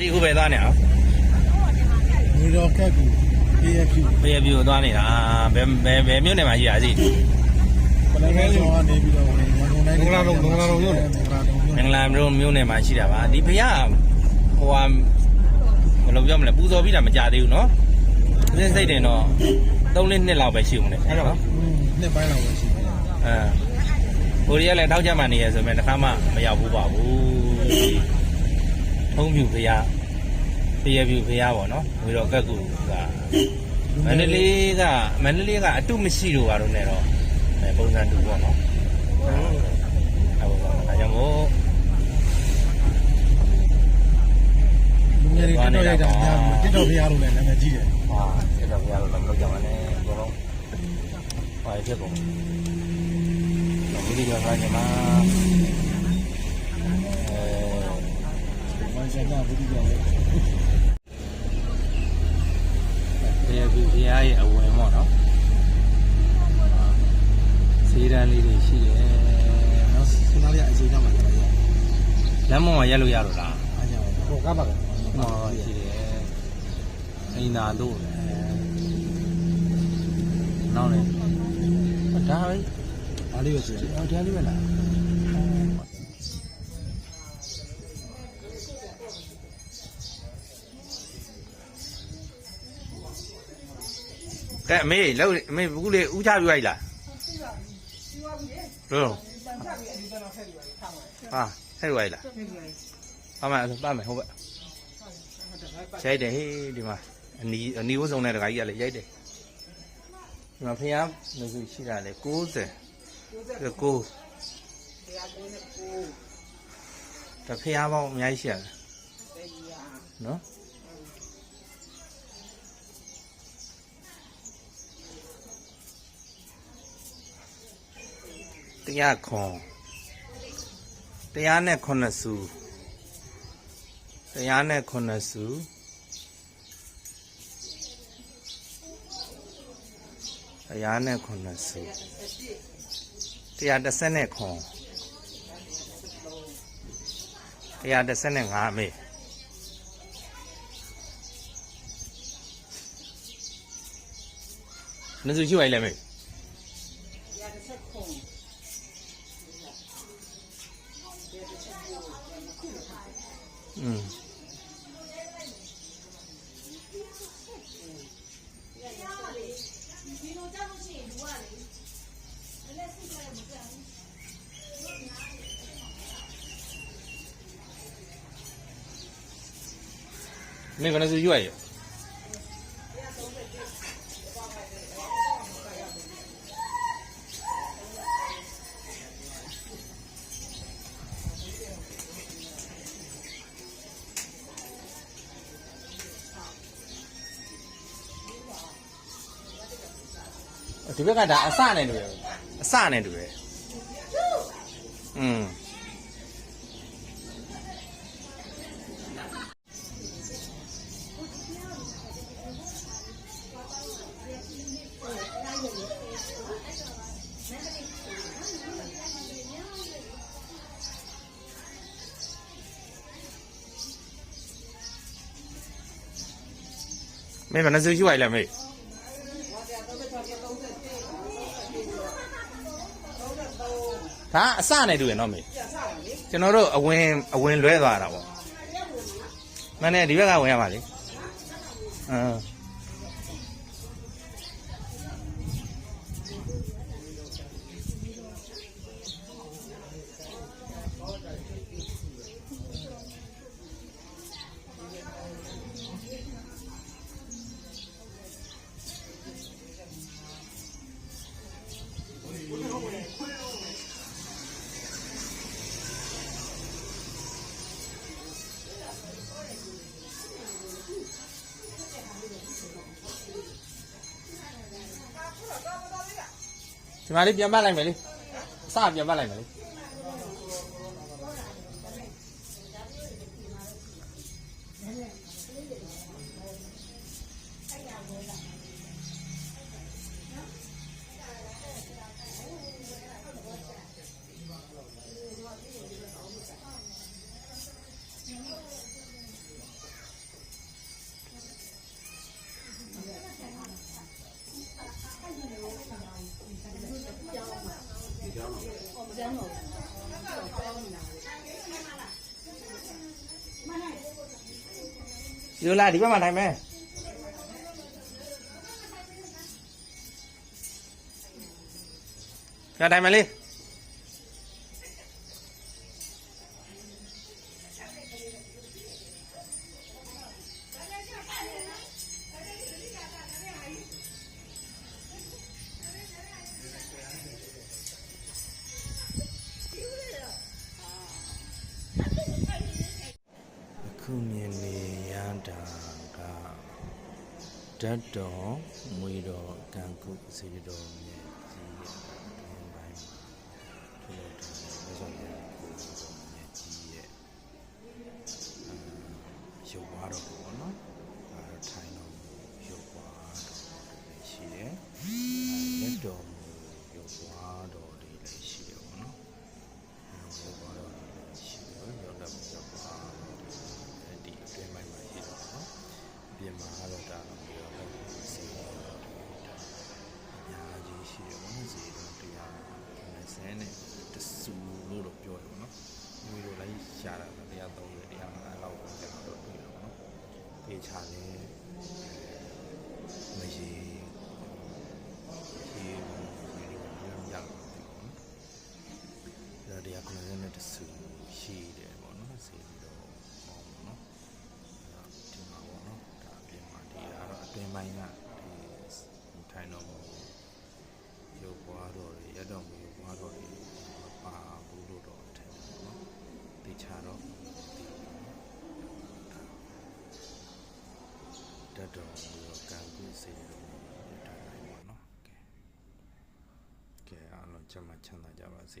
ဒီခုပဲသွားနေအောင်နေတော့ကက်ကူ AFU ဘယ်ပြူသွားနေတာဘယ်ဘယ်ဘယ်မြို့နယ်မှာရှိတာစီပလမဲဆောင်ကနေပြီးတော့ဝင်ရန်ကုန်တိုင်းမင်္ဂလာတော့မင်္ဂလာတော့မြို့နယ်မင်္ဂလာတော့မြို့မင်္ဂလာမြို့မြို့နယ်မှာရှိတာပါဒီဖယားဟိုဟာဘယ်လိုပြောမလဲပူဇော်ပြီးတာမကြသေးဘူးနော်သင်းစိတ်တင်တော့3နှစ်နှစ်လောက်ပဲရှိဦးမယ်အဲ့တော့နှစ်ပိုင်းလောက်ပဲရှိတယ်အဲဟိုရီကလည်းတောက်ကြမှနေရဆိုပေမဲ့တစ်ခါမှမရောက်ဘူးပါဘူး ထုံးပြူဖယားဖယားပြူဖယားပေါ့နော်ဝီတော့ကက်ကူကမန္တလေးကမန္တလေးကအတုမရှိတော့ပါတော့နဲ့တော့အဲပုံစံတူပေါ့နော်ဟုတ်ပါဘူးဒါကြောင့်မို့လူငယ်တွေတက်တော့ရိုက်တာများတက်တော့ဖရားလို့လည်းနာမည်ကြီးတယ်ဟာဆက်တော့ရတော့မလုပ်ကြပါနဲ့ဘယ်တော့ဟာဖြစ်ကုန်ဒီဒီကြောင့်ညီမ ဆိုင်ကဘူးဒီကြောင့်တရားပြပြရဲ့အဝင်ပေါ့နော်စီရန်လေးတွေရှိတယ်နော်စနာရီအချိန်ကမှလည်းရလမ်းမောင်ကရက်လို့ရတော့လားအားကြောင့်ဟိုကပါကဟောရှိတယ်အိမ်သာတို့လည်းနောက်လည်းဒါပဲအားလေးပဲရှိတယ်ဟောတရားလေးပဲလား ကဲအမေလောက်အမေဘူးလေဥချပြလိုက်လားဟုတ်ဟာဟဲ့ဝိုင်လားပါမယ်ပါမယ်ဟုတ်ကဲ့ရိုက်တယ်ဟေးဒီမှာအနီအနီဝစုံတဲ့တခါကြီးကလည်းရိုက်တယ်ဒီမှာဖျားလူစုရှိတာလေ60ကိုတဖျားပေါင်းအများကြီးရှိရတယ်နော် တရားခွန်တရားနဲ့ခုနှစ်စုတရားနဲ့ခုနှစ်စုတရားနဲ့ခုနှစ်စုတရားတစ်ဆက်နဲ့ခွန်တရားတစ်ဆက်နဲ့ငါအမေနစုရှိပါလေမေ อืมမေကနစုရှိပါ ဒီဘက်ကဒါအစနဲ့တူတယ်အစနဲ့တူတယ်อืมမေဘယ်နှစုရှိပါလဲမေ ဒါအစနဲ့တူရနော်မေကျွန်တော်တို့အဝင်အဝင်လွဲသွားတာပေါ့မနဲ့ဒီဘက်ကဝင်ရပါလေအင်း ဒီမှာလေးပြန်ပတ်လိုက်မယ်လေအစပြန်ပတ်လိုက်မယ်လေ dân rồi đưa lại đi mà này mẹ ra đây mày đi. ခုမြင်နေရတာကဓာတ်တော်မွေတော်ကံကုစေတော်မြတ်ကြီး ရှားတာ130 150လောက်ကိုကျွန်တော်တို့ပြီးတော့เนาะပေးချတယ် ချတော့တတ်တော်မူသောကံကုစေတော်မူတာတိုင်းပါနော်ကဲကဲအားလုံးချမ်းသာချမ်းသာကြပါစေ